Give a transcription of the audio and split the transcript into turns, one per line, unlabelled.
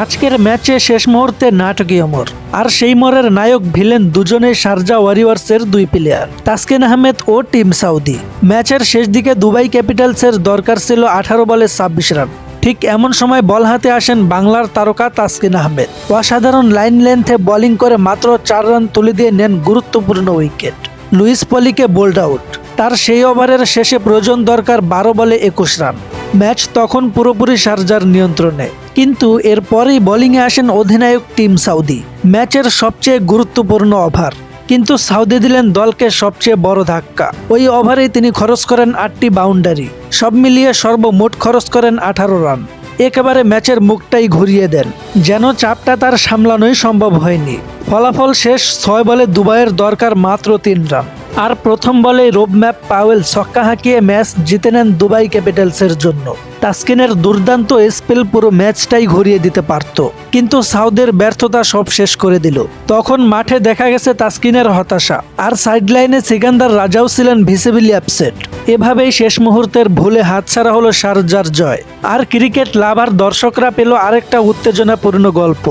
আজকের ম্যাচে শেষ মুহূর্তে নাটকীয় মোর আর সেই মোড়ের নায়ক ভিলেন দুজনেই শারজা ওয়ারিয়ার্সের দুই প্লেয়ার তাসকিন আহমেদ ও টিম সাউদি। ম্যাচের শেষ দিকে দুবাই ক্যাপিটালসের দরকার ছিল আঠারো বলে ছাব্বিশ রান। ঠিক এমন সময় বল হাতে আসেন বাংলার তারকা তাসকিন আহমেদ। অসাধারণ লাইন লেন্থে বোলিং করে মাত্র চার রান তুলে দিয়ে নেন গুরুত্বপূর্ণ উইকেট লুইস পলিকে বোল্ড আউট। তার সেই ওভারের শেষে প্রয়োজন দরকার বারো বলে একুশ রান। ম্যাচ তখন পুরোপুরি শারজার নিয়ন্ত্রণে। কিন্তু এরপরেই বোলিংয়ে আসেন অধিনায়ক টিম সাউদি। ম্যাচের সবচেয়ে গুরুত্বপূর্ণ ওভার। কিন্তু সাউদি দিলেন দলকে সবচেয়ে বড় ধাক্কা। ওই ওভারেই তিনি খরচ করেন আটটি বাউন্ডারি সব মিলিয়ে সর্বমোট খরচ করেন আঠারো রান। একেবারে ম্যাচের মুখটাই ঘুরিয়ে দেন। যেন চাপটা তার সামলানোই সম্ভব হয়নি। ফলাফল শেষ ছয় বলে দুবাইয়ের দরকার মাত্র তিন রান। আর প্রথম বলে রোব ম্যাপ পাওয়েল ছক্কা হাঁকিয়ে ম্যাচ জিতে নেন দুবাই ক্যাপিটালসের জন্য। তাসকিনের দুর্দান্ত স্পেল পুরো ম্যাচটাই ঘুরিয়ে দিতে পারত, কিন্তু সাউদের ব্যর্থতা সব শেষ করে দিল। তখন মাঠে দেখা গেছে তাসকিনের হতাশা, আর সাইডলাইনে সিকান্দার রাজাও ছিলেন ভিসিবিলি অ্যাপসেট এভাবেই শেষ মুহূর্তের ভুলে হাতছাড়া হলো শারজার জয়। আর ক্রিকেট লাভার দর্শকরা পেল আরেকটা উত্তেজনাপূর্ণ গল্প।